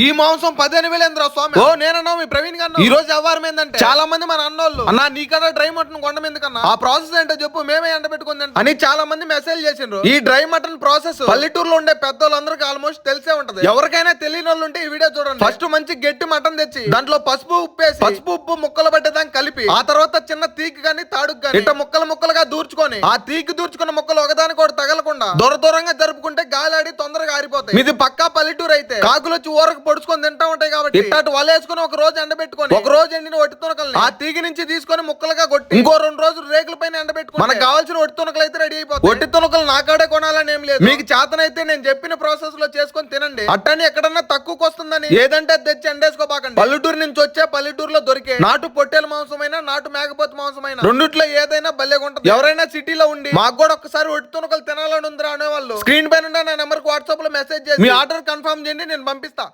ఈ మాంసం పదిహేను వేలేంద్ర స్వామి? ఓ నేనన్నా మీ ప్రవీణ్ గారు ఈ రోజు వ్యవహారం ఏంటంటే చాలా మంది మన అన్నోళ్ళు. అన్నా నీకన్నా డ్రై మటన్ కొండం ఎందుకన్నా? ఆ ప్రాసెస్ ఏంటో చెప్పు మేమే ఎండ పెట్టుకుంది అని చాలా మంది మెసేజ్ చేసిండ్రు. ఈ డ్రై మటన్ ప్రాసెస్ పల్లెటూరులో ఉండే పెద్దోళ్ళందరికీ ఆల్మోస్ట్ తెలిసే ఉంటది. ఎవరికైనా తెలియని వాళ్ళు ఉంటే ఈ వీడియో చూడండి. ఫస్ట్ మంచి గట్టి మటన్ తెచ్చి దాంట్లో పసుపు ఉప్పు వేసి పసుపు ఉప్పు ముక్కలు పట్టేదాన్ని కలిపి ఆ తర్వాత చిన్న తీకి గాని తాడుకు గాని ఇట్ట ముక్కలు ముక్కలుగా దూర్చుకొని ఆ తీకి దూర్చుకున్న ముక్కలు ఒకదానికి ఒకటి తగలకుండా దూర దూరంగా జరుపుకుంటే గాలాడి తొందరగా ఆరిపోతాయి. ఇది పక్కా పల్లెటూరు అయితే కాకులు వచ్చి ఊరకు పొడుచుకొని తింటా ఉంటాయి కాబట్టి ఇట్టాటు వలేసుకుని ఒక రోజు ఎండబెట్టుకొని ఒక రోజు ఎండిన ఒట్టి తునకల్ని ఆ తీగ నుంచి తీసుకొని ముక్కలుగా కొట్టి ఇంకో రెండు రోజులు రేకుల పైన ఎండబెట్టుకుని మనకు కావాల్సిన ఒట్టి తునకలు అయితే రెడీ అయిపోతాయి. ఒట్టి తునకలు నాకాడే కొనాలని ఏం లేదు. మీకు చేతనైతే నేను చెప్పిన ప్రాసెస్లో చేసుకొని తినండి. అట్టని ఎక్కడన్నా తక్కువకి వస్తుందని ఏదంటే తెచ్చి ఎండేసుకోబాకండి. పల్లెటూరు నుంచి వచ్చే పల్లెటూరులో దొరికే నాటు పొట్టేల మాంసమైనా నాటు మేకపోతు మాంసమైనా రెండిట్లో ఏదైనా భలేగా ఉంటుంది. ఎవరైనా సిటీలో ఉండి మాకు కూడా ఒకసారి ఒట్టి తునకలు తినాలని ఉందిరా అనేవాళ్ళు. స్క్రీన్ పైన నా నెంబర్ వాట్సాప్లో మెసేజ్ చేసి మీ ఆర్డర్ కన్ఫర్మ్ చేయండి నేను పంపిస్తా.